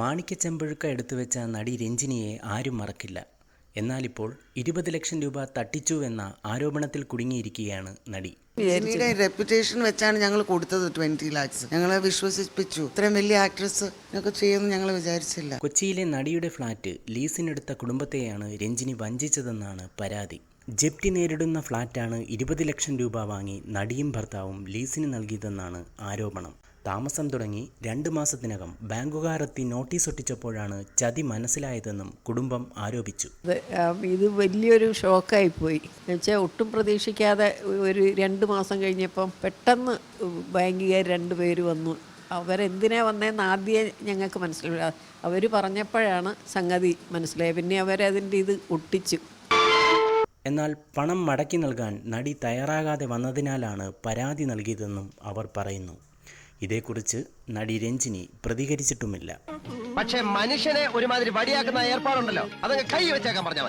മാണിക്യച്ചെമ്പഴുക്ക എടുത്തു വെച്ച നടി രഞ്ജിനിയെ ആരും മറക്കില്ല. എന്നാലിപ്പോൾ ഇരുപത് ലക്ഷം രൂപ തട്ടിച്ചു എന്ന ആരോപണത്തിൽ കുടുങ്ങിയിരിക്കുകയാണ് നടി. രഞ്ജിനിയുടെ റെപ്യൂട്ടേഷൻ വെച്ചാണ് ഞങ്ങൾ കൊടുത്തത് ട്വന്റി ലാക്സ് ഞങ്ങളെ വിശ്വസിപ്പിച്ചു. ഇത്രയും വലിയ ആക്ട്രസ് ഒക്കെ ചെയ്യുമെന്ന് ഞങ്ങൾ വിചാരിച്ചില്ല. കൊച്ചിയിലെ നടിയുടെ ഫ്ളാറ്റ് ലീസിനെടുത്ത കുടുംബത്തെയാണ് രഞ്ജിനി വഞ്ചിച്ചതെന്നാണ് പരാതി. ജപ്തി നേരിടുന്ന ഫ്ളാറ്റാണ് ഇരുപത് ലക്ഷം രൂപ വാങ്ങി നടിയും ഭർത്താവും ലീസിന് നൽകിയതെന്നാണ് ആരോപണം. താമസം തുടങ്ങി രണ്ട് മാസത്തിനകം ബാങ്കുകാർ എത്തി നോട്ടീസ് ഒട്ടിച്ചപ്പോഴാണ് ചതി മനസ്സിലായതെന്നും കുടുംബം ആരോപിച്ചു. ഇത് വലിയൊരു ഷോക്കായി പോയി. എന്നുവെച്ചാൽ ഒട്ടും പ്രതീക്ഷിക്കാതെ ഒരു രണ്ട് മാസം കഴിഞ്ഞപ്പം പെട്ടെന്ന് ബാങ്കുകാർ രണ്ടുപേര് വന്നു. അവരെന്തിനാ വന്നതെന്ന് ആദ്യം ഞങ്ങൾക്ക് മനസ്സിലായി അവർ പറഞ്ഞപ്പോഴാണ് സംഗതി മനസ്സിലായത്. പിന്നെ അവരതിന്റെ ഇത് ഒട്ടിച്ചു. എന്നാൽ പണം മടക്കി നൽകാൻ നടി തയ്യാറാകാതെ വന്നതിനാലാണ് പരാതി നൽകിയതെന്നും അവർ പറയുന്നു. ഇതേക്കുറിച്ച് നടി രഞ്ജിനി പ്രതികരിച്ചിട്ടുമില്ല. പക്ഷെ മനുഷ്യനെ ഒരുമാതിരി വടിയാക്കുന്ന ഏർപ്പാടുണ്ടല്ലോ. അതങ്ങ് കൈ വെച്ചേക്കാൻ പറഞ്ഞാൽ